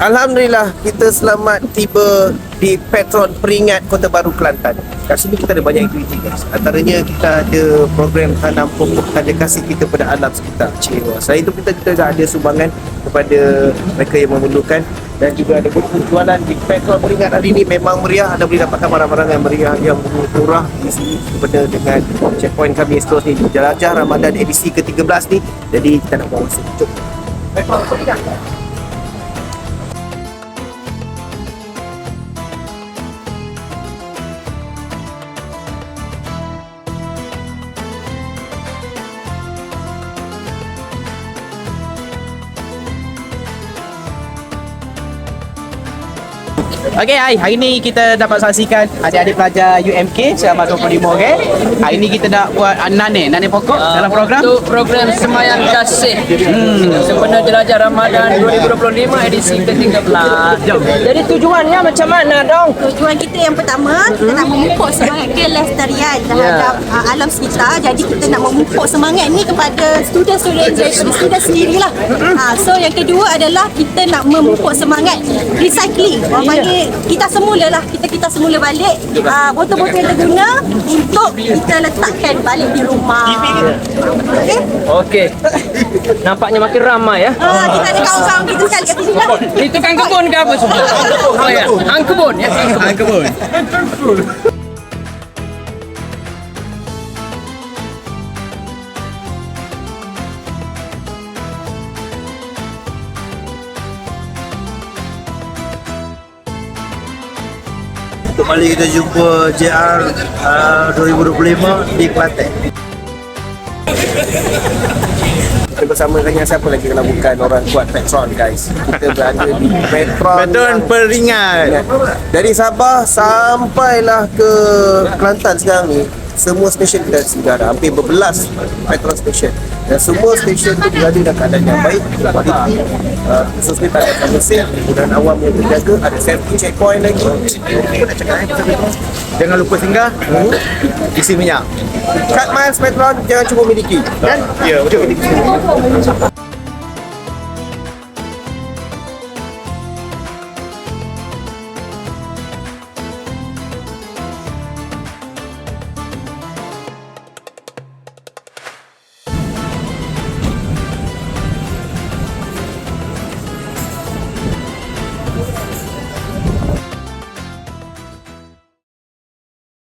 Alhamdulillah kita selamat tiba di Petron Peringat Kota Baru Kelantan. Kat sini kita ada banyak aktiviti guys. Antaranya kita ada program tanam pokok tanda kasih kita pada alam sekitar. Cewa. Selain itu kita juga ada sumbangan kepada mereka yang memerlukan dan juga ada buku jualan di Petron Peringat hari ini memang meriah. Anda boleh dapatkan barang-barang yang meriah yang murah di sini berbeza dengan checkpoint kami seterus ni jelajah Ramadan edisi ke-13 ni. Jadi kita nak bawa masuk. Jom. Petron Peringat. Okey, hai. Hari ni kita dapat saksikan adik-adik pelajar UMK selama 25 orang. Hari ni kita nak buat uh, nane, nane pokok dalam program. Untuk program Semayang Kasih hmm. Sempena Jelajah Ramadan 2025 edisi ke-13 Jom. Jadi tujuannya macam mana dong? Tujuan kita yang pertama, kita nak memupuk semangat kelestarian terhadap uh, alam sekitar. Jadi kita nak memupuk semangat ni kepada student-student daripada student sendirilah. Uh, so yang kedua adalah kita nak memupuk semangat recycling. Orang panggil kita semula lah, kita kita semula balik uh, botol-botol yang terguna untuk kita letakkan balik di rumah. Okay? Okey Nampaknya makin ramai ya Ah, kita ada kawan-kawan kita sekali kat sini lah. Itu kan kebun ke apa semua? Oh ya, hang kebun ya. Hang kebun. Kembali kita jumpa JR uh, 2025 di Kelantan. Kita bersama dengan siapa lagi kalau bukan orang kuat Petron guys. Kita berada di Petron. Petron Peringat. Dari Sabah sampailah ke Kelantan sekarang ni semua stesen kita sudah hampir berbelas Petron station dan semua stesen tu berada dalam keadaan yang baik kualiti uh, khususnya tak ada mesin kemudian awam yang terjaga ada safety checkpoint lagi eh? Jangan lupa singgah isi minyak. Kat Miles Petron jangan cuba miliki kan? Ya, betul.